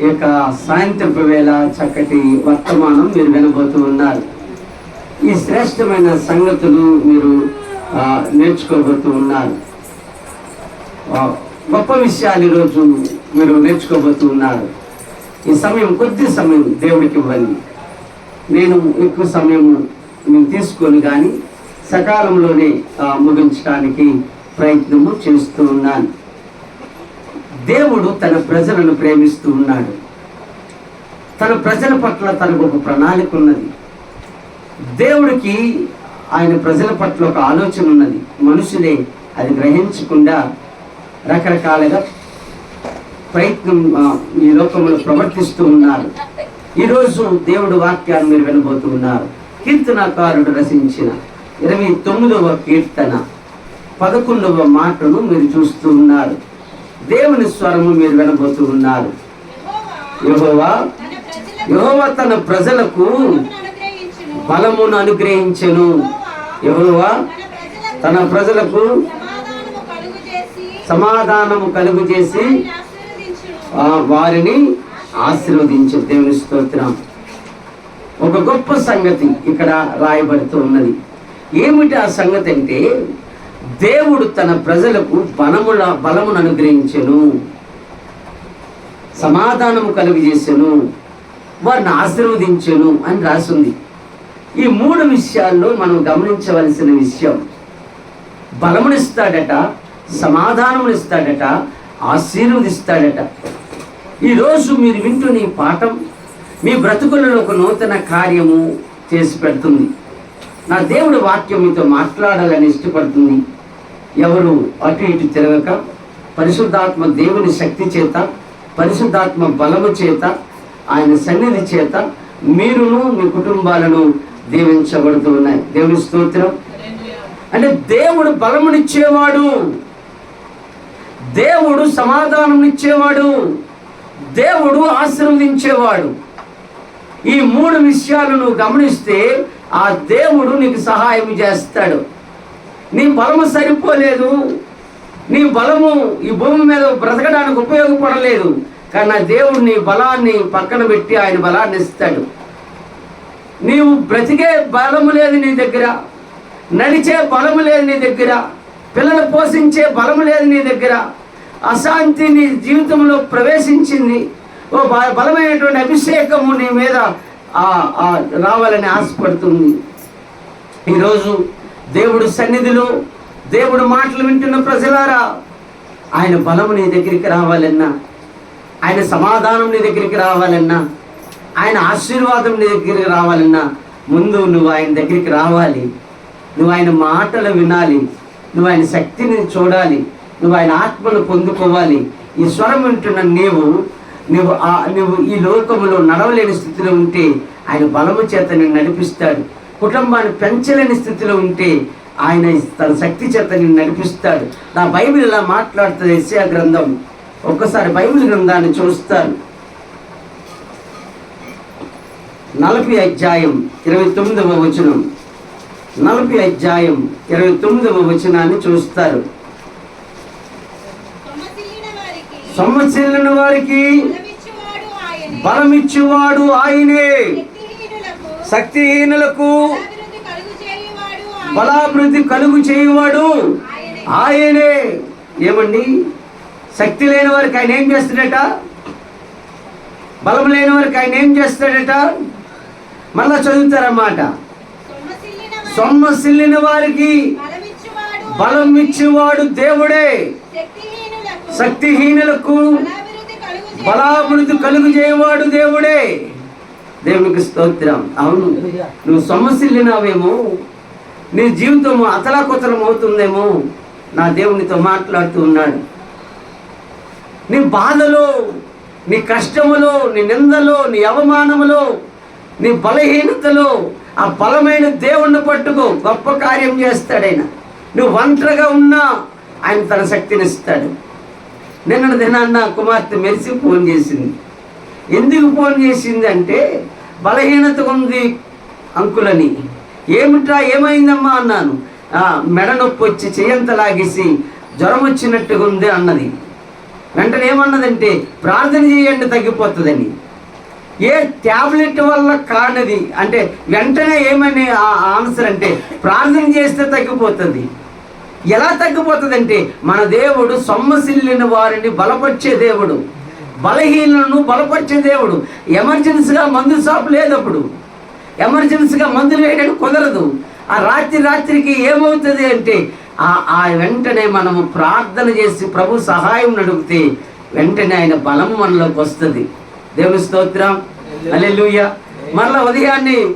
ఈ యొక్క సాయంత్రపు వేళ చక్కటి వర్తమానం మీరు వినబోతూ ఉన్నారు. ఈ శ్రేష్టమైన సంగతులు మీరు నేర్చుకోబోతూ ఉన్నారు. గొప్ప విషయాలు ఈరోజు మీరు నేర్చుకోబోతూ ఉన్నారు. ఈ సమయం కొద్ది సమయం దేవుడికి ఇవ్వండి. నేను ఎక్కువ సమయం నేను తీసుకొని కానీ సకాలంలోనే ముగించడానికి ప్రయత్నము చేస్తూ ఉన్నాను. దేవుడు తన ప్రజలను ప్రేమిస్తూ ఉన్నాడు. తన ప్రజల పట్ల తనకు ఒక ప్రణాళిక ఉన్నది. దేవుడికి ఆయన ప్రజల పట్ల ఒక ఆలోచన ఉన్నది. మనుషులే అది గ్రహించకుండా రకరకాలుగా ప్రయత్నం ఈ లోకంలో ప్రవర్తిస్తూ ఉన్నారు. ఈరోజు దేవుడు వాక్యాన్ని మీరు వినబోతూ ఉన్నారు. కీర్తనకారుడు రచించిన ఇరవై తొమ్మిదవ కీర్తన పదకొండవ మాటను మీరు చూస్తూ ఉన్నారు. దేవుని స్వరము మీరు వినబోతూ ఉన్నారు. యహోవా యెహోవా తన ప్రజలకు బలమును అనుగ్రహించెను. యహోవా తన ప్రజలకు సమాధానము కలుగు చేసి ఆ వారిని ఆశీర్వదించు. దేవుని స్తోత్రం. ఒక గొప్ప సంగతి ఇక్కడ రాయబడుతూ ఉన్నది. ఏమిటి ఆ సంగతి అంటే దేవుడు తన ప్రజలకు బలముల బలమును అనుగ్రహించెను. సమాధానము కలుగజేసెను. వారిని ఆశీర్వదించెను అని రాసింది. ఈ మూడు విషయాల్లో మనం గమనించవలసిన విషయం బలమునిస్తాడట సమాధానమునిస్తాడట ఆశీర్వదిస్తాడట. ఈరోజు మీరు వింటున్న ఈ పాఠం మీ బ్రతుకులలో ఒక నూతన కార్యము చేసి పెడుతుంది. నా దేవుడి వాక్యం మీతో మాట్లాడాలని ఇష్టపడుతుంది. ఎవరు అటు ఇటు తిరగక పరిశుద్ధాత్మ దేవుని శక్తి చేత పరిశుద్ధాత్మ బలము చేత ఆయన సన్నిధి చేత మీరును మీ కుటుంబాలను దీవించబడుతూ ఉన్నాయి. దేవుని స్తోత్రం. అంటే దేవుడు బలమునిచ్చేవాడు. దేవుడు సమాధానమునిచ్చేవాడు. దేవుడు ఆశీర్వదించేవాడు. ఈ మూడు విషయాలను గమనిస్తే ఆ దేవుడు నీకు సహాయం చేస్తాడు. నీ బలము సరిపోలేదు. నీ బలము ఈ భూమి మీద బ్రతకడానికి ఉపయోగపడలేదు. కానీ ఆ దేవుడు నీ బలాన్ని పక్కన పెట్టి ఆయన బలాన్ని ఇస్తాడు. నీవు బ్రతికే బలము లేదు నీ దగ్గర. నడిచే బలము లేదు నీ దగ్గర. పిల్లలు పోషించే బలము లేదు నీ దగ్గర. అశాంతి నీ జీవితంలో ప్రవేశించింది. ఓ బ- బలమైనటువంటి అభిషేకము నీ మీద రావాలని ఆశపడుతుంది. ఈరోజు దేవుడు సన్నిధిలో దేవుడు మాటలు వింటున్న ప్రజలారా ఆయన బలము నీ దగ్గరికి రావాలన్నా ఆయన సమాధానం నీ దగ్గరికి రావాలన్నా ఆయన ఆశీర్వాదం నీ దగ్గరికి రావాలన్నా ముందు నువ్వు ఆయన దగ్గరికి రావాలి. నువ్వు ఆయన మాటలు వినాలి. నువ్వు ఆయన శక్తిని చూడాలి. నువ్వు ఆయన ఆత్మను పొందుకోవాలి. ఈ స్వరం వింటున్న నీవు నువ్వు ఆ నువ్వు ఈ లోకములో నడవలేని స్థితిలో ఉంటే ఆయన బలము చేత నేను నడిపిస్తాడు. కుటుంబాన్ని పెంచలేని స్థితిలో ఉంటే ఆయన తన శక్తి చేత నేను నడిపిస్తాడు. నా బైబిల్ ఇలా మాట్లాడుతుంది ఎస్యా గ్రంథం. ఒక్కసారి బైబిల్ గ్రంథాన్ని చూస్తాను. నలభై అధ్యాయం ఇరవై తొమ్మిదవ వచనం. నలభై అధ్యాయం ఇరవై తొమ్మిదవ వచనాన్ని చూస్తారు. సంవత్సరం వారికి బలమిచ్చువాడు ఆయనే. శక్తిహీనులకు బలాభివృద్ధి కలుగు చేయువాడు ఆయనే. ఏమండి? శక్తి లేని వారికి ఆయన ఏం చేస్తాడట? బలం లేని వారికి ఆయన ఏం చేస్తాడట? మళ్ళా చదువుతారన్నమాట. సొమ్మసిల్లిన వారికి బలం ఇచ్చేవాడు దేవుడే. శక్తిహీనులకు బలాభివృద్ధి కలుగు చేయవాడు దేవుడే. దేవునికి స్తోత్రం. అవును. నువ్వు సొమ్మసిల్లినావేమో. నీ జీవితం అతలాకుతలం అవుతుందేమో నా దేవునితో మాట్లాడుతూ ఉన్నాడు. నీ బాధలో నీ కష్టములో నీ నిందలో నీ అవమానములో నీ బలహీనతలో ఆ బలమైన దేవుణ్ణి పట్టుకో. గొప్ప కార్యం చేస్తాడైనా. నువ్వు ఒంటరిగా ఉన్నా ఆయన తన శక్తిని ఇస్తాడు. నిన్న దినాన్న కుమార్తె మెరిసి ఫోన్ చేసింది. ఎందుకు ఫోన్ చేసింది అంటే బలహీనత ఉంది అంకులని. ఏమిట్రా ఏమైందమ్మా అన్నాను. మెడ నొప్పి వచ్చి చెయ్యంత లాగేసి జ్వరం వచ్చినట్టుగా ఉంది అన్నది. వెంటనే ఏమన్నదంటే ప్రార్థన చేయండి తగ్గిపోతుందని. ఏ ట్యాబ్లెట్ వల్ల కానిది? అంటే వెంటనే ఏమని ఆ- ఆన్సర్ అంటే ప్రార్థన చేస్తే తగ్గిపోతుంది. ఎలా తగ్గిపోతుందంటే మన దేవుడు సొమ్మసిల్లిన వారిని బలపరిచే దేవుడు. బలహీనలను బలపరిచే దేవుడు. ఎమర్జెన్సీగా మందు షాప్ లేదు అప్పుడు ఎమర్జెన్సీగా మందులు వేయడానికి కుదరదు. ఆ రాత్రి రాత్రికి ఏమవుతుంది అంటే ఆ ఆ వెంటనే మనము ప్రార్థన చేసి ప్రభు సహాయం అడిగితే వెంటనే ఆయన బలం మనలోకి వస్తుంది. దేవుని స్తోత్రం. అల్లెలుయ్య మరలా ఉదయాన్నే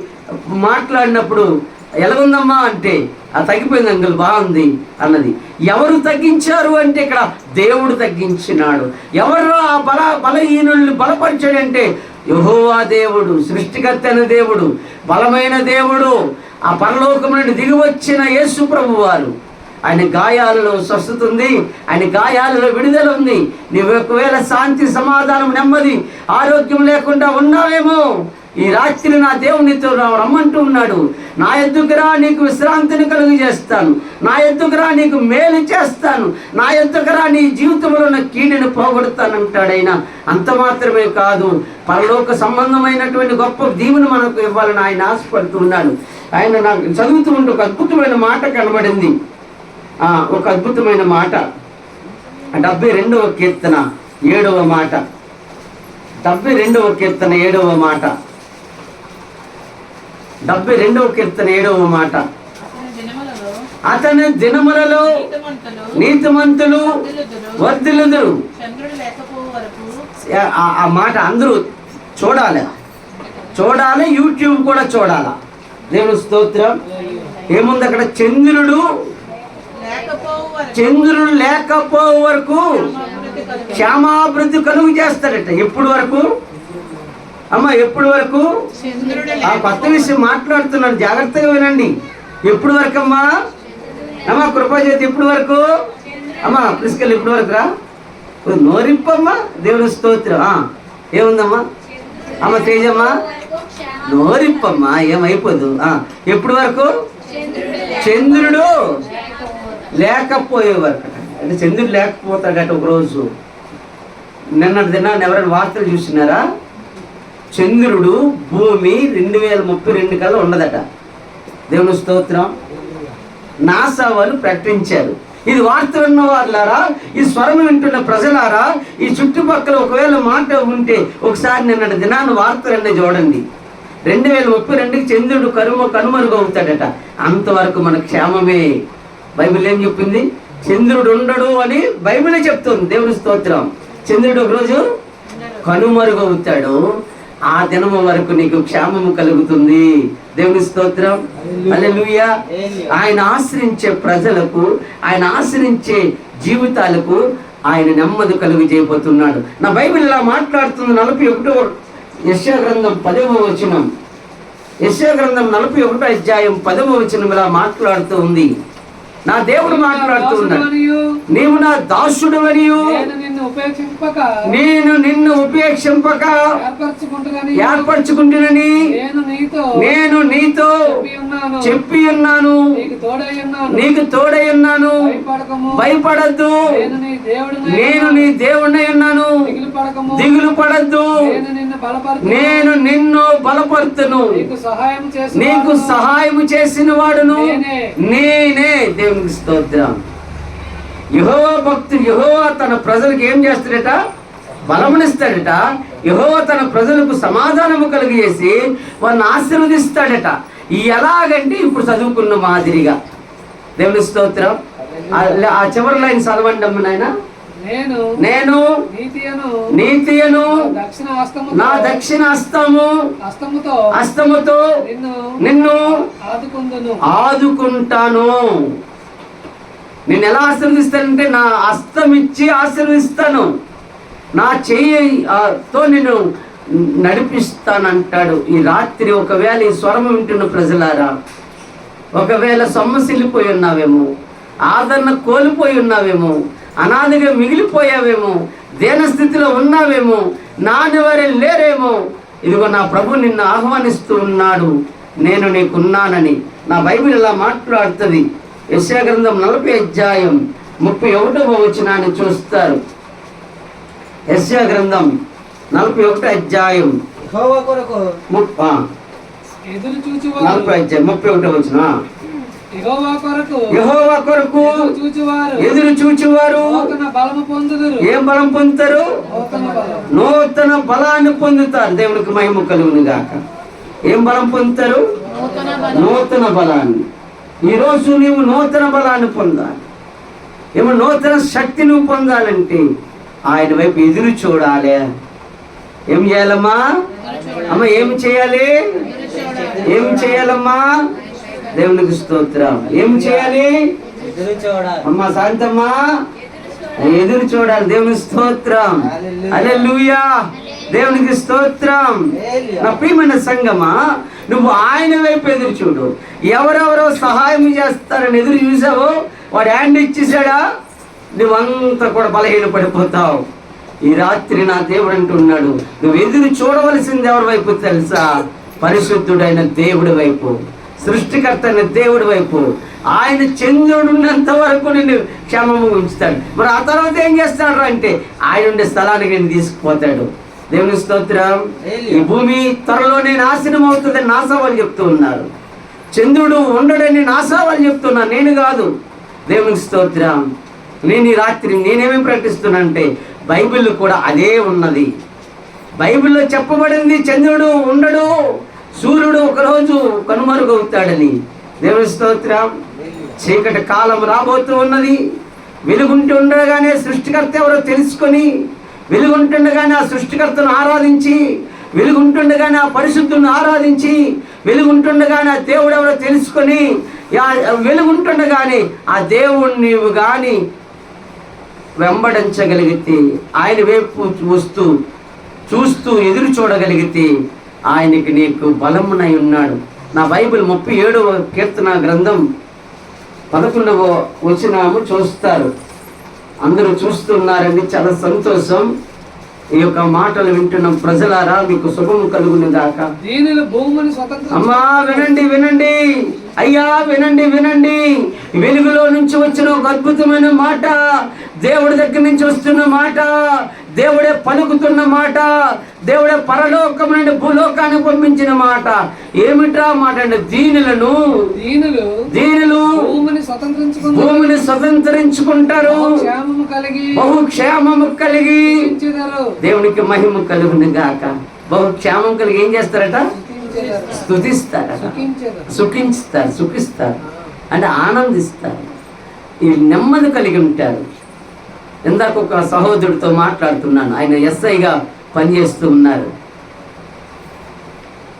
మాట్లాడినప్పుడు ఎలాగుందమ్మా అంటే ఆ తగ్గిపోయింది అంకుల్ బాగుంది అన్నది. ఎవరు తగ్గించారు అంటే ఇక్కడ దేవుడు తగ్గించినాడు. ఎవరు ఆ బల బలహీనుల్ని బలపరిచాడంటే యహోవా దేవుడు సృష్టికర్త అయిన దేవుడు బలమైన దేవుడు ఆ పరలోకం నుండి దిగి వచ్చిన యేసు ప్రభు వారు. ఆయన గాయాలలో స్వస్థత ఉంది ఆయన గాయాలలో విడుదల ఉంది. నీవు ఒకవేళ శాంతి సమాధానం నెమ్మది ఆరోగ్యం లేకుండా ఉన్నావేమో ఈ రాత్రి నా దేవునితో రమ్మంటూ ఉన్నాడు. నా ఎద్దుకురా నీకు విశ్రాంతిని కలుగు చేస్తాను నా ఎద్దుకురా నీకు మేలు చేస్తాను. నా ఎద్దుకురా నీ జీవితంలో ఉన్న కీడుని పోగొడతానంటాడైనా. అంత మాత్రమే కాదు పరలోక సంబంధమైనటువంటి గొప్ప దీవుని మనకు ఇవ్వాలని ఆయన ఆశపడుతున్నాడు ఆయన నాకు చదువుతూ ఉంటే ఒక అద్భుతమైన మాట కనబడింది. ఒక అద్భుతమైన మాట. డెబ్బై రెండవ కీర్తన ఏడవ మాట. డెబ్బై రెండవ కీర్తన ఏడవ మాట. డెబ్బై రెండవ కీర్తన ఏడవ మాట. అతని దినములలో నీతిమంతులు వర్ధిల్లుదురు. ఆ- ఆ మాట అందరూ చూడాలి. చూడాలి యూట్యూబ్ కూడా చూడాలి. దేవుని స్తోత్రం. ఏముంది అక్కడ? చంద్రుడు చంద్రుడు లేకపో వరకు క్షేమాభివృద్ధి కలుగు చేస్తాడట. ఎప్పుడు వరకు? అమ్మ ఎప్పుడు వరకు? ఆ కొత్త విషయం మాట్లాడుతున్నాను జాగ్రత్తగా వినండి. ఎప్పుడు వరకు అమ్మా? అమ్మా కృపాజ్యోతి ఎప్పుడు వరకు? అమ్మా ప్రిస్కల్ ఎప్పుడు వరకు రా? నోరింపమ్మా దేవుని స్తోత్రం. ఏముందమ్మా? అమ్మ తేజమ్మా? నోరింపమ్మా ఏమైపోదు. ఎప్పుడు వరకు? చంద్రుడు. లేకపోయే వరకు. అంటే చంద్రుడు లేకపోతాడట ఒకరోజు. నిన్నటి దినాన్ని ఎవరైనా వార్తలు చూసినారా? చంద్రుడు భూమి రెండు వేల ముప్పై రెండు కల్లా ఉండదట దేవుని స్తోత్రం. నాసా వాళ్ళు ప్రకటించారు. ఇది వార్త విన్న వాళ్ళారా ఈ స్వరం వింటున్న ప్రజలారా ఈ చుట్టుపక్కల ఒకవేళ మాట ఉంటే ఒకసారి నిన్నటి దినాన్ని వార్తలన్నీ చూడండి. రెండు వేల ముప్పై రెండుకి చంద్రుడు కనుమ కనుమరుగు అవుతాడట అంతవరకు మన క్షేమమే. బైబిల్ ఏం చెప్పింది? చంద్రుడు ఉండడు అని బైబిలే చెప్తుంది. దేవుని స్తోత్రం. చంద్రుడు ఒకరోజు కనుమరుగవుతాడు. ఆ దినము వరకు నీకు క్షేమము కలుగుతుంది. దేవుని స్తోత్రం. హల్లెలూయా. ఆయన ఆశ్రయించే ప్రజలకు ఆయన ఆశ్రయించే జీవితాలకు ఆయన నెమ్మది కలుగు చేయబోతున్నాడు. నా బైబిల్ ఇలా మాట్లాడుతుంది నలభై ఒకటో యశా గ్రంథం పదవ వచనం. యశా గ్రంథం నలభై ఒకటో అధ్యాయం పదవ వచనం ఇలా మాట్లాడుతూ ఉంది. నా దేవుడు మాట్లాడుతూ ఉన్నాడు దాసుడనియు నీవు నా దాసుడు మరియు నేను నిన్ను ఉపేక్షింపక ఏర్పరచుకుంటునని నేను నీతో చెప్పి ఉన్నాను. నీకు తోడై ఉన్నాను. భయపడద్దు. నేను నీ దేవుణ్ణి ఉన్నాను. దిగులు పడద్దు. నేను నిన్ను బలపరుతును. నీకు సహాయం చేసిన వాడును నేనే. నేనే. దేవునికి స్తోత్రం యహోవా భక్తుడు యహోవా తన ప్రజలకు ఏం చేస్తాడట? బలమునిస్తాడట. యహోవా తన ప్రజలకు సమాధానము కలిగజేసి వారిని ఆశీర్వదిస్తాడట. ఎలాగంటే ఇప్పుడు చదువుకున్న మాదిరిగా. దేవుని స్తోత్రం. ఆ- చివరి లైన్ చదవండి అమ్మ నాయన. నేను నేను నీతియను నీతియను దక్షిణ హస్తము నా దక్షిణ హస్తము హస్తముతో హస్తముతో నిన్ను ఆదుకుంటాను. నేను ఎలా ఆశీర్వదిస్తానంటే నా హస్తం ఇచ్చి ఆశీర్వదిస్తాను. నా చేయితో నేను నడిపిస్తానంటాడు. ఈ రాత్రి ఒకవేళ ఈ స్వరం వింటున్న ప్రజలారా ఒకవేళ సొమ్మసిల్లిపోయి ఉన్నావేమో ఆదరణ కోల్పోయి ఉన్నావేమో అనాథగా మిగిలిపోయావేమో దేన స్థితిలో ఉన్నావేమో నాని లేరేమో ఇదిగో నా ప్రభు నిన్ను ఆహ్వానిస్తూ ఉన్నాడు. నేను నీకున్నానని నా బైబిల్ ఇలా మాట్లాడుతుంది. యశా గ్రంథం నలభై అధ్యాయం ముప్పై ఒకటవ వచనాన్ని చూస్తారు. యెషయా గ్రంథం నలభై ఒకటి అధ్యాయం నలభై ముప్పై ఒకటి వచ్చిన యెహోవా కొరకు యహోవా కొరకు ఎదురు చూచువారు. ఎదురు చూచువారు. నూతన బలము పొందుదురు. ఏం బలం పొందుతారు? నూతన బలం. నూతన బలాన్ని పొందుతారు. దేవునికి మహిమ కలుగును గాక ఏం బలం పొందుతారు? నూతన బలాన్ని. ఈరోజు నీవు నూతన బలాన్ని పొందాలి. ఏమో నూతన శక్తి నువ్వు పొందాలంటే ఆయన వైపు ఎదురు చూడాలి. ఏం చేయాలమ్మా? అమ్మ ఏం చేయాలి? ఏం చేయాలమ్మా? దేవునికి స్తోత్రం. ఏం చేయాలి? అమ్మ శాంతమ్మా. ఎదురు చూడాలి. దేవుని స్తోత్రం. అలెలుయా దేవునికి స్తోత్రం. నా ప్రియమైన సంగమా నువ్వు ఆయన వైపు ఎదురు చూడు. ఎవరెవరో సహాయం చేస్తారని ఎదురు చూసావో వాడు హ్యాండ్ ఇచ్చేసాడా నువ్వంతా కూడా బలహీన పడిపోతావు. ఈ రాత్రి నా దేవుడు అంటున్నాడు నువ్వు ఎదురు చూడవలసింది ఎవరి వైపు తెలుసా? పరిశుద్ధుడైన దేవుడి వైపు సృష్టికర్త అయిన దేవుడి వైపు. ఆయన చంద్రుడు ఉన్నంత వరకు నిన్ను క్షేమము ఉంచుతాడు. మరి ఆ తర్వాత ఏం చేస్తాడు అంటే ఆయన ఉండే స్థలానికి నేను తీసుకుపోతాడు. దేవుని స్తోత్రం. ఈ భూమి త్వరలోనే నాశనం అవుతుందని నాసావాలు చెప్తూ ఉన్నారు. చంద్రుడు ఉండడని నాసావాలు చెప్తున్నారు నేను కాదు. దేవునికి స్తోత్రం. నేను ఈ రాత్రి నేనేమేం ప్రకటిస్తున్నా అంటే బైబిల్ కూడా అదే ఉన్నది. బైబిల్లో చెప్పబడింది చంద్రుడు ఉండడు సూర్యుడు ఒకరోజు కనుమరుగవుతాడని. దేవుని స్తోత్రం. చీకటి కాలం రాబోతూ ఉన్నది. వెలుగుంటూ ఉండగానే సృష్టికర్త ఎవరో తెలుసుకొని వెలుగుంటుండగానే ఆ సృష్టికర్తను ఆరాధించి వెలుగుంటుండగానే ఆ పరిశుద్ధుని ఆరాధించి వెలుగుంటుండగానే ఆ దేవుడు ఎవరో తెలుసుకొని వెలుగుంటుండగానే ఆ దేవుణ్ణి నీవు కానీ వెంబడించగలిగితే ఆయన వైపు వస్తూ చూస్తూ ఎదురు చూడగలిగితే ఆయనకి నీకు బలమునై ఉన్నాడు. నా బైబిల్ ముప్పై ఏడవ కీర్తన గ్రంథం పదకొండవ వచనము చూస్తారు. అందరూ చూస్తున్నారండి చాలా సంతోషం. ఈ యొక్క మాటలు వింటున్న ప్రజలారా మీకు శుభము కలుగును స్వతంత్రం. అమ్మా వినండి వినండి. అయ్యా వినండి వినండి. వెలుగులో నుంచి వచ్చిన ఒక అద్భుతమైన మాట దేవుడి దగ్గర నుంచి వస్తున్న మాట దేవుడే పలుకుతున్న మాట దేవుడే పరలోకం నుండి భూలోకానికి పంపించిన మాట. ఏమిట్రా మాట అంటే దీనులను దీనులు దీనులు భూమిని స్వతంత్రించుకుందరు భూమిని స్వతంత్రించుకుంటారు. క్షేమము కలిగి బహు క్షేమము కలిగి. దేవునికి మహిమ కలుగును గాక. బహు క్షేమం కలిగి ఏం చేస్తారట? సుఖించెదరు. సుఖించుతారు సుఖిస్తారు. అంటే ఆనందిస్తారు. ఈ నెమ్మది కలిగి ఉంటారు. ఇందాక ఒక సహోదరుడితో మాట్లాడుతున్నాను. ఆయన ఎస్ఐగా పనిచేస్తూ ఉన్నారు.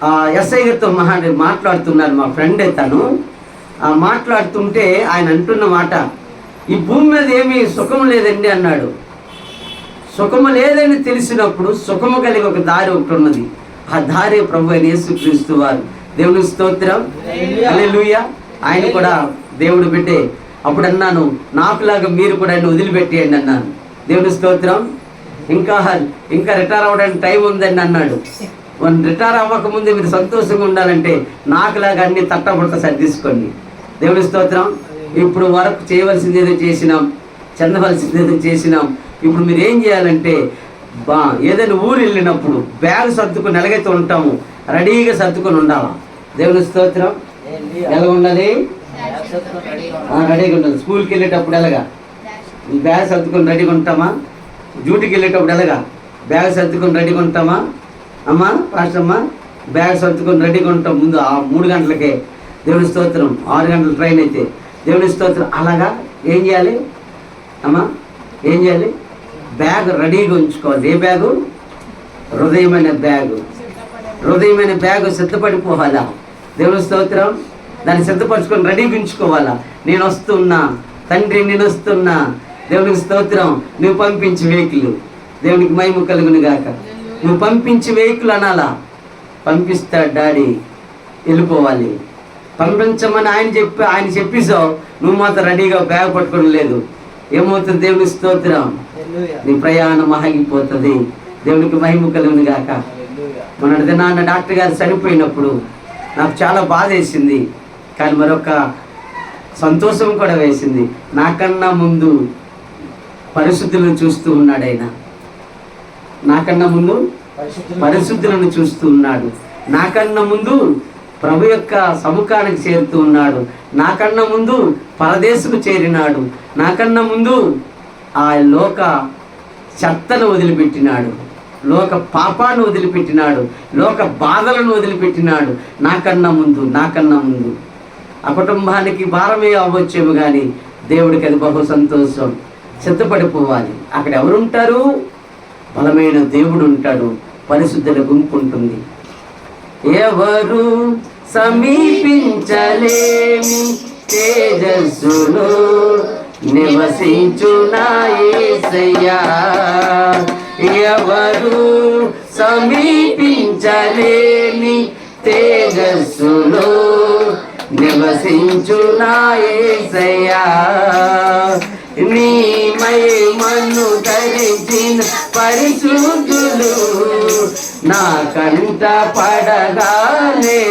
ఆ ఎస్ఐ గారితో మహా మాట్లాడుతున్నారు మా ఫ్రెండ్ తను. ఆ మాట్లాడుతుంటే ఆయన అంటున్న మాట ఈ భూమి మీద ఏమీ సుఖం లేదండి అన్నాడు. సుఖము లేదని తెలిసినప్పుడు సుఖము కలిగి ఒక దారి ఒకటి ఉన్నది. ఆ దారి ప్రభు అయిన యేసుక్రీస్తు వారు. దేవుని స్తోత్రం. ఆయన కూడా దేవుడు పెట్టే అప్పుడు అన్నాను నాకులాగా మీరు కూడా ఆయన వదిలిపెట్టేయండి అన్నాను. దేవుని స్తోత్రం. ఇంకా ఇంకా రిటైర్ అవ్వడానికి టైం ఉందండి అన్నాడు. వన్ రిటైర్ అవ్వకముందే మీరు సంతోషంగా ఉండాలంటే నాకులాగా అన్ని తట్టబుట్ట సర్దిసుకోండి దేవుని స్తోత్రం. ఇప్పుడు వరకు చేయవలసింది ఏదో చేసినాం చెందవలసింది ఏదో చేసినాం. ఇప్పుడు మీరు ఏం చేయాలంటే బా ఏదైనా ఊరు వెళ్ళినప్పుడు బ్యాగ్ సర్దుకుని ఎలాగైతే ఉంటాము రెడీగా సర్దుకొని ఉండాలా? దేవుని స్తోత్రం. ఎలా ఉండాలి రెడీగా ఉంటుంది స్కూల్కి వెళ్ళేటప్పుడు ఎలాగా? బ్యాగ్ సర్దుకొని రెడీగా ఉంటామా డ్యూటీకి వెళ్ళేటప్పుడు ఎలాగా? బ్యాగ్ సర్దుకొని రెడీగా ఉంటామా అమ్మా పాస్టర్ అమ్మా బ్యాగ్ సర్దుకొని రెడీగా ఉంటాం ముందు ఆ మూడు గంటలకే. దేవుని స్తోత్రం. ఆరు గంటల ట్రైన్ అయితే. దేవుని స్తోత్రం. అలాగా? ఏం చేయాలి? అమ్మా ఏం చేయాలి? బ్యాగ్ రెడీగా ఉంచుకోవాలి. ఏ బ్యాగు హృదయమైన బ్యాగు హృదయమైన బ్యాగ్ సిద్ధపడిపోవాలా? దేవుని స్తోత్రం. దాన్ని సిద్ధపరచుకొని రెడీగా ఉంచుకోవాలా నేను వస్తున్నా. తండ్రి నేను వస్తున్నా. దేవునికి స్తోత్రం. నువ్వు పంపించి వెహికల్. దేవునికి మహిమ కలుగును గాక. నువ్వు పంపించి వెహికల్ అనాలా? పంపిస్తాడు డాడీ. వెళ్ళిపోవాలి. పంపించమని ఆయన చెప్పి ఆయన చెప్పేసావు నువ్వు మాత్రం రెడీగా బ్యాగ్ పట్టుకోవడం లేదు. ఏమవుతుంది? దేవుని స్తోత్రం. నీ ప్రయాణం ఆగిపోతుంది. దేవునికి మహిమ కలుగును గాక. మొన్నటి డాక్టర్ గారు చనిపోయినప్పుడు నాకు చాలా బాధ వేసింది. కానీ మరొక సంతోషం కూడా వేసింది. నాకన్నా ముందు పరిస్థితులను చూస్తూ ఉన్నాడు ఆయన. నాకన్నా ముందు పరిశుద్ధులు పరిశుద్ధులను చూస్తూ ఉన్నాడు. నాకన్నా ముందు ప్రభు యొక్క సముఖానికి చేరుతూ ఉన్నాడు. నాకన్నా ముందు పరదేశకు చేరినాడు. నాకన్నా ముందు ఆ లోక చెత్తను వదిలిపెట్టినాడు. లోక పాపాన్ని వదిలిపెట్టినాడు. లోక బాధలను వదిలిపెట్టినాడు. నాకన్నా ముందు నాకన్నా ముందు. ఆ కుటుంబానికి భారమే అవ్వచ్చేమో కానీ దేవుడికి అది బహు సంతోషం. సిద్ధపడిపోవాలి. అక్కడ ఎవరుంటారు? బలమైన దేవుడు ఉంటాడు. పరిశుద్ధుల గుంపు ఉంటుంది. ఎవరు సమీపించలేమి తేజస్సులో నివసించునా ఎవరు సమీపించలేని తేజస్సులో నివసించునా యేసయ్యా నీ మహిమను ధరించిన పరిశుద్ధులు నా కంట పడగానే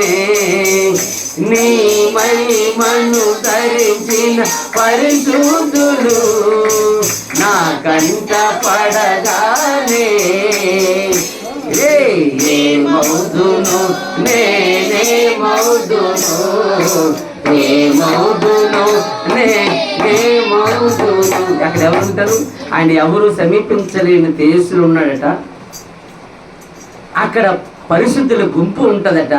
నీ మహిమను ధరించిన పరిశుద్ధులు నా కంట పడగానే అక్కడ ఎవరు ఉంటారు? ఆయన ఎవరు సమీపించలేని తేజస్సులు ఉన్నాడట. అక్కడ పరిశుద్ధుల గుంపు ఉంటదట.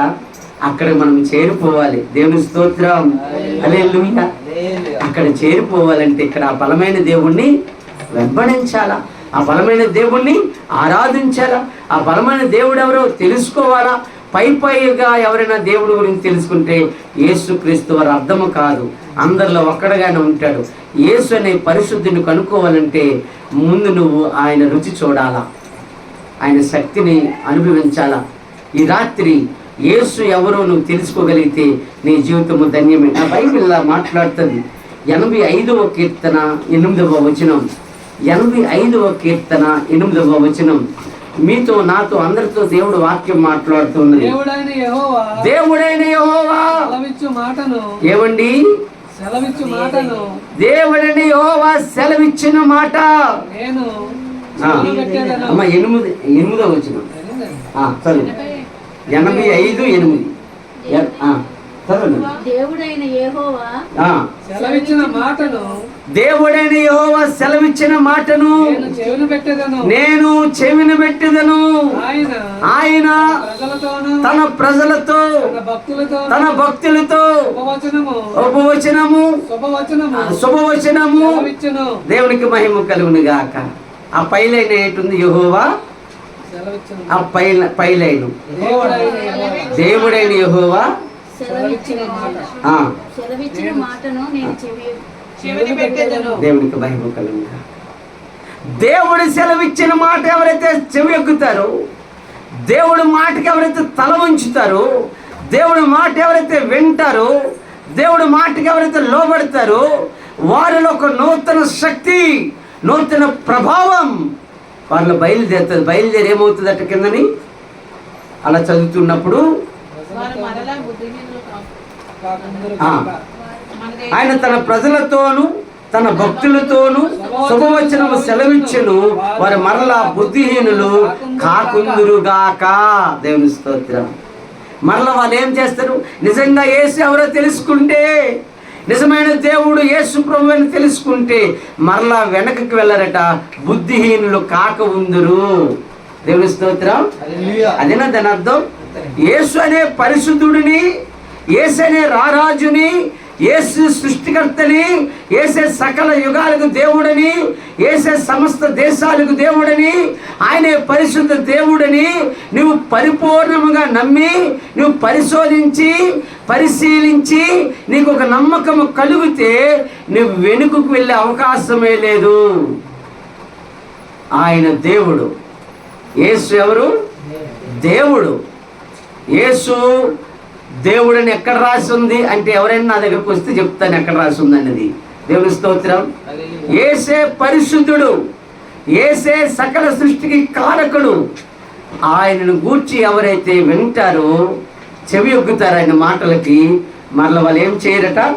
అక్కడ మనం చేరిపోవాలి. దేవుని స్తోత్రం. హల్లెలూయా. అక్కడ చేరిపోవాలంటే ఇక్కడ ఆ బలమైన దేవుణ్ణి వెంబడించాలా? ఆ బలమైన దేవుణ్ణి ఆరాధించాలా ఆ బలమైన దేవుడు ఎవరో తెలుసుకోవాలా? పై పైగా ఎవరైనా దేవుడి గురించి తెలుసుకుంటే యేసు క్రీస్తు వారు అర్థము కాదు. అందరిలో ఒక్కడగానే ఉంటాడు. యేసు అనే పరిశుద్ధిని కనుక్కోవాలంటే ముందు నువ్వు ఆయన రుచి చూడాలా? ఆయన శక్తిని అనుభవించాలా? ఈ రాత్రి యేసు ఎవరో నువ్వు తెలుసుకోగలిగితే నీ జీవితము ధన్యమే. నా బైబిల్లా మాట్లాడుతుంది. ఎనభై ఐదవ కీర్తన ఎనిమిదవ వచనం. ఎనభై ఐదవ కీర్తన ఎనిమిదవ వచనం. మీతో నాతో అందరితో దేవుడు వాక్యం మాట్లాడుతున్నది. దేవుడైన యెహోవా మాటను. ఏమండి? సెలవిచ్చు మాటను. దేవుడైన యెహోవా సెలవిచ్చిన మాట. నేను. అమ్మ ఎనిమిది ఎనిమిదవ వచనం. ఆ, చదువు ఎనభై ఐదు ఎనిమిది. దేవుడైన యెహోవా ఆ, సెలవిచ్చిన మాటను దేవుడైన యెహోవా సెలవిచ్చిన మాటను నేను చెవులు పెట్టేదను. నేను చెవిని పెట్టెదను. ఆయన తన ప్రజలతో తన భక్తులతో తన భక్తులతో ఉపవచనము శుభవచనము దేవునికి మహిమ కలుగును గాక. ఆ పైలైన ఏటుంది యెహోవా? సెలవిచ్చును. ఆ పైల పైలైను. దేవుడైన యెహోవా? దేవునికి గాక. దేవుడు సెలవిచ్చిన మాట ఎవరైతే చెవి ఎక్కుతారో దేవుడి మాటకి ఎవరైతే తల ఉంచుతారో దేవుడి మాట ఎవరైతే వింటారో దేవుడి మాటకి ఎవరైతే లోబడతారో వారిలో ఒక నూతన శక్తి నూతన ప్రభావం వాళ్ళు బయలుదేరుతుంది. బయలుదేరి ఏమవుతుంది అట్ట కిందని? అలా చదువుతున్నప్పుడు ఆయన తన ప్రజలతోను తన భక్తులతోను శుభవచనము సెలవిచ్చెను వారు మరలా బుద్ధిహీనులు కాకుందురుగాక. దేవుని స్తోత్రం. మరలా వాళ్ళు ఏం చేస్తారు? నిజంగా యేసు ఎవరో తెలుసుకుంటే నిజమైన దేవుడు యేసు ప్రభు అని తెలుసుకుంటే మరలా వెనకకి వెళ్ళరట బుద్ధిహీనులు కాక ఉందురు. దేవుని స్తోత్రం. హల్లెలూయా. అదేనా దాని అర్థం? యేసు అనే పరిశుద్ధుడిని యేసు అనే రారాజుని యేసు సృష్టికర్తని ఏసే సకల యుగాలకు దేవుడని ఏసే సమస్త దేశాలకు దేవుడని ఆయనే పరిశుద్ధ దేవుడని నువ్వు పరిపూర్ణముగా నమ్మి నువ్వు పరిశోధించి పరిశీలించి నీకు ఒక నమ్మకము కలిగితే నువ్వు వెనుకకు వెళ్ళే అవకాశమే లేదు. ఆయన దేవుడు. యేసు ఎవరు? దేవుడు. యేసు దేవుడని ఎక్కడ రాసి ఉంది అంటే ఎవరైనా నా దగ్గరకు వస్తే చెప్తాను ఎక్కడ రాసి ఉంది అన్నది. దేవుని స్తోత్రం. ఏసే పరిశుద్ధుడు. ఏసే సకల సృష్టికి కారకుడు. ఆయనను గూర్చి ఎవరైతే వింటారో చెవి ఒగ్గుతారు ఆయన మాటలకి మరల వాళ్ళు ఏం చేయరట?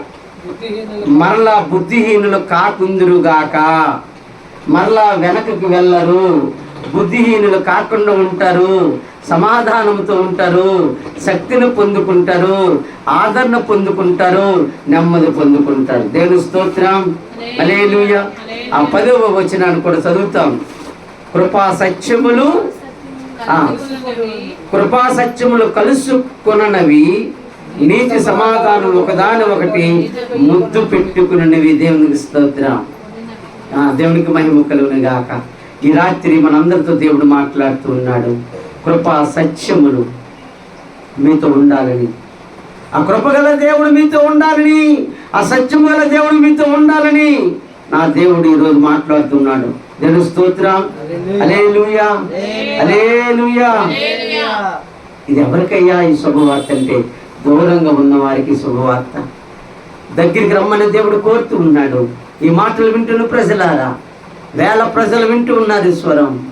మరలా బుద్ధిహీనులు కాకుందురుగాక. మరలా వెనకకి వెళ్ళరు. బుద్ధిహీనులు కాకుండా ఉంటారు సమాధానంతో ఉంటారు శక్తిని పొందుకుంటారు ఆదరణ పొందుకుంటారు నెమ్మది పొందుకుంటారు. దేవుని స్తోత్రం. అలేలుయ ఆ పదవ వచనాన్ని కూడా చదువుతాం. కృపా సత్యములు కృపా సత్యములు కలుసుకొనవి నీతి సమాధానం ఒకదాని ఒకటి ముద్దు పెట్టుకున్నవి. దేవునికి స్తోత్రం. ఆ, దేవునికి మహిమ కలుగును గాక ఈ రాత్రి మనందరితో దేవుడు మాట్లాడుతూ ఉన్నాడు. కృపా సత్యములు మీతో ఉండాలని. ఆ కృపగల దేవుడు మీతో ఉండాలని. ఆ సత్యము గల దేవుడు మీతో ఉండాలని నా దేవుడు ఈరోజు మాట్లాడుతున్నాడు దేవుని స్తోత్రం. ఇది ఎవరికయ్యా ఈ శుభవార్త అంటే? దూరంగా ఉన్న వారికి శుభవార్త. దగ్గరికి రమ్మని దేవుడు కోరుతూ ఉన్నాడు. ఈ మాటలు వింటున్న ప్రజలారా వేల ప్రజలు వింటూ ఉన్నారు ఈ స్వరం.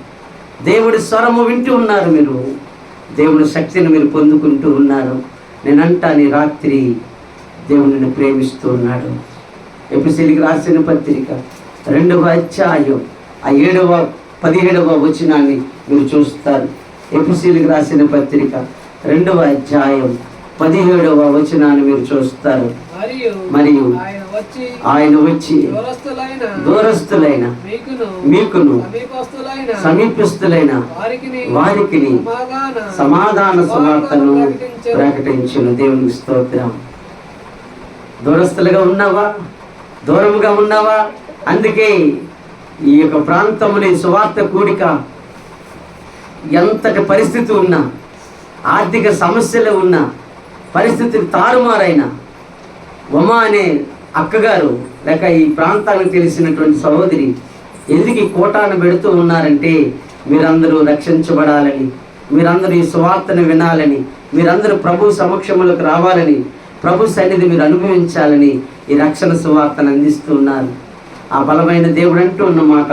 దేవుడి స్వరము వింటూ ఉన్నారు మీరు. దేవుడి శక్తిని మీరు పొందుకుంటూ ఉన్నారు. నేనంటాను రాత్రి దేవుడిని ప్రేమిస్తూ ఉన్నాడు. ఎపిసిలికి రాసిన పత్రిక రెండవ అధ్యాయం ఆ ఏడవ పదిహేడవ వచనాన్ని మీరు చూస్తారు. ఎపిసిలికి రాసిన పత్రిక రెండవ అధ్యాయం పదిహేడవ వచనాన్ని మీరు చూస్తారు. మరియు ఆయన వచ్చి దూరస్తులైన మీకును సమీపస్తులైన వారికిని సమాధాన సువార్తను ప్రకటించును. దేవునికి స్తోత్రం. దూరస్తులుగా ఉన్నావా? దూరముగా ఉన్నావా? అందుకే ఈ యొక్క ప్రాంతంలో సువార్త కూడిక. ఎంతటి పరిస్థితి ఉన్నా ఆర్థిక సమస్యలు ఉన్నా పరిస్థితి తారుమారైన ఉమా అనే అక్కగారు లేక ఈ ప్రాంతానికి తెలిసినటువంటి సహోదరి ఎందుకు ఈ కోటాను పెడుతూ ఉన్నారంటే మీరందరూ రక్షించబడాలని మీరందరూ ఈ సువార్తను వినాలని మీరందరూ ప్రభు సమక్షములకు రావాలని ప్రభు సన్నిధి మీరు అనుభవించాలని ఈ రక్షణ సువార్తను అందిస్తూ ఉన్నారు. ఆ బలమైన దేవుడు అంటూ ఉన్న మాట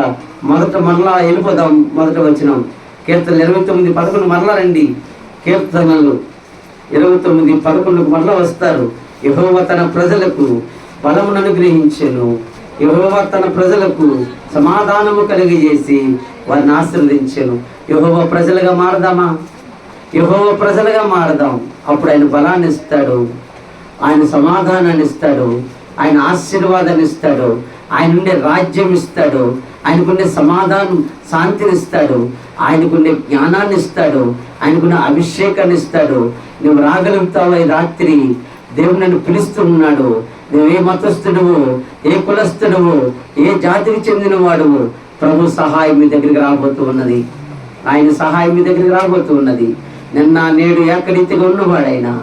మొదట మరలా వెళ్ళిపోదాం మొదట వచ్చినాం కీర్తనలు ఇరవై తొమ్మిది పదకొండు మరలా రండి. కీర్తనలు ఇరవై తొమ్మిది పదకొండుకు మరలా వస్తారు. యహోవ తన ప్రజలకు బలమును అనుగ్రహించెను యహోవ తన ప్రజలకు సమాధానము కలిగజేసి వారిని ఆశీర్వదించెను. యహోవ ప్రజలుగా మారదామా? యహోవ ప్రజలుగా మారదాం. అప్పుడు ఆయన బలాన్ని ఇస్తాడు. ఆయన సమాధానాన్ని ఇస్తాడు. ఆయన ఆశీర్వాదాన్ని ఇస్తాడు. ఆయన ఉండే రాజ్యం ఇస్తాడు. ఆయనకుండే సమాధానం శాంతిని ఇస్తాడు. ఆయనకుండే జ్ఞానాన్ని ఇస్తాడు. ఆయనకున్న అభిషేకాన్ని ఇస్తాడు. నువ్వు రాగలుగుతావు రాత్రి? దేవుడు నన్ను పిలుస్తున్నాడు. నువ్వు ఏ మతస్థుడువు ఏ కులస్థుడువు ఏ జాతికి చెందిన వాడువు ప్రభు సహాయం మీ దగ్గరికి రాబోతూ ఉన్నది. ఆయన సహాయం మీ దగ్గరికి రాబోతూ ఉన్నది. నిన్న నేడు ఏకరీతిగా ఉన్నవాడైనా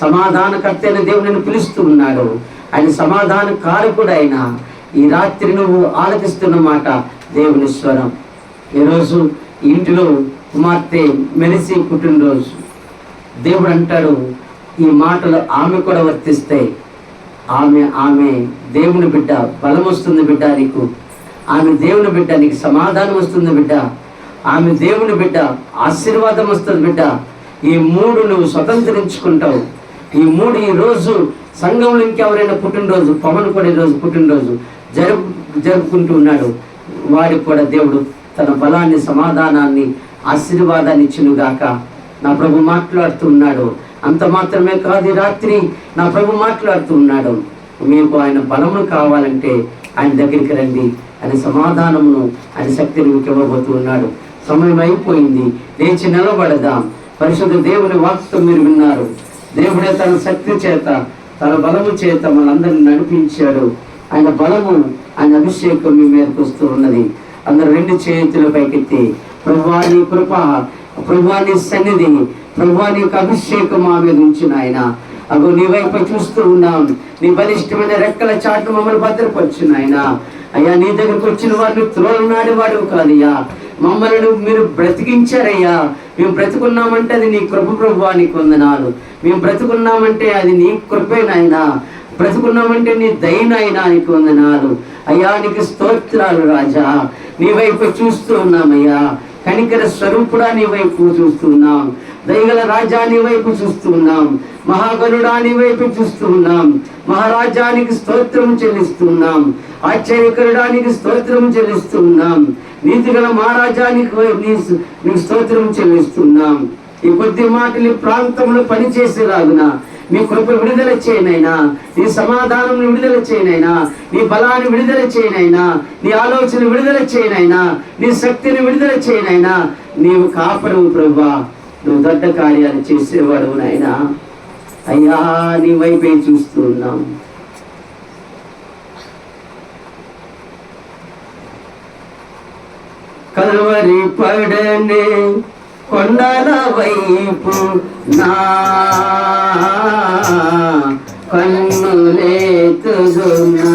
సమాధానకర్త అయిన దేవుడిని పిలుస్తూ ఉన్నాడు. ఆయన సమాధాన కారకుడైన ఈ రాత్రి నువ్వు ఆలకిస్తున్న మాట దేవుని స్వరం. ఈరోజు ఇంటిలో కుమార్తె మెరిసి పుట్టినరోజు. దేవుడు అంటాడు ఈ మాటలు ఆమె కూడా వర్తిస్తాయి. ఆమె ఆమె దేవుని బిడ్డ బలం వస్తుంది బిడ్డ నీకు. ఆమె దేవుని బిడ్డ నీకు సమాధానం వస్తుంది బిడ్డ. ఆమె దేవుని బిడ్డ ఆశీర్వాదం వస్తుంది బిడ్డ. ఈ మూడు నువ్వు స్వతంత్రించుకుంటావు. ఈ మూడు ఈ రోజు సంఘంలో ఇంకెవరైనా పుట్టినరోజు పవన్ కూడా ఈరోజు రోజు పుట్టినరోజు జరుపు జరుపుకుంటూ ఉన్నాడు. వాడికి కూడా దేవుడు తన బలాన్ని సమాధానాన్ని ఆశీర్వాదాన్ని ఇచ్చినగాక. నా ప్రభు మాట్లాడుతూ ఉన్నాడు. అంత మాత్రమే కాదు రాత్రి నా ప్రభు మాట్లాడుతూ ఉన్నాడు మీకు ఆయన బలము కావాలంటే ఆయన దగ్గరికి రండి. ఆయన సమాధానమును ఆయన శక్తిని మీకు ఇవ్వబోతున్నాడు. సమయం అయిపోయింది. లేచి నిలబడదాం. పరిశుద్ధ దేవుని వాక్తో మీరు విన్నారు. దేవుడే తన శక్తి చేత తన బలము చేత మనందరిని నడిపించాడు. ఆయన బలము ఆయన అభిషేకం మీ మీదకి వస్తూ ఉన్నది. అందరు రెండు చేతుల పైకెత్తి ప్రభువాని కృప ప్రభువాని సన్నిధి ప్రభువాని యొక్క అభిషేకం ఆమె మీద ఉంచిన ఆయన అగో నీ వైపు చూస్తూ ఉన్నాం. నీ బలిష్టమైన రెక్కల చాటు మమ్మల్ని భద్రపరచు నాయన. అయ్యా నీ దగ్గరకు వచ్చిన వాడిని త్రోలనాడి వాడు కాదయ్యా. మమ్మల్ని మీరు బ్రతికించారయ్యా. మేము బ్రతుకున్నామంటే అది నీ కృప ప్రభు నీకు వందనాలు. మేము బ్రతుకున్నామంటే అది నీ కృపే నాయనా. బ్రతుకున్నామంటే నీ దయనైనా నీకు వందనాలు. అయ్యా నీకు స్తోత్రాలు రాజా. నీ వైపు చూస్తూ ఉన్నామయ్యా. కనికర స్వరూపుడా నీ వైపు చూస్తున్నాం దయగల రాజ్యాన్ని వైపు చూస్తున్నాం మహాగరుడాని వైపు చూస్తున్నాం మహారాజ్యానికి మహారాజానికి స్తోత్రం చెల్లిస్తున్నాం ఆశ్చర్యకరుడానికి స్తోత్రం చెల్లిస్తున్నాం నీతిగల మహారాజా నీకు స్తోత్రం చెల్లిస్తున్నాం ఈ కొద్ది మాటలు ప్రాంతంలో పనిచేసేలాగున మీ కృప విడుదల చేయనైనా నీ సమాధానం విడుదల చేయనైనా నీ బలాన్ని విడుదల చేయనైనా నీ ఆలోచన విడుదల చేయనైనా నీ శక్తిని విడుదల చేయనైనా నీవు కాపడవు ప్రభా. నువ్వు దొడ్డ కార్యాలు చేసేవాడు నాయన. అయ్యా నీ వైపే చూస్తున్నాం. కలవరి పడనే కొండల వైపు నా కన్నులేతున్నా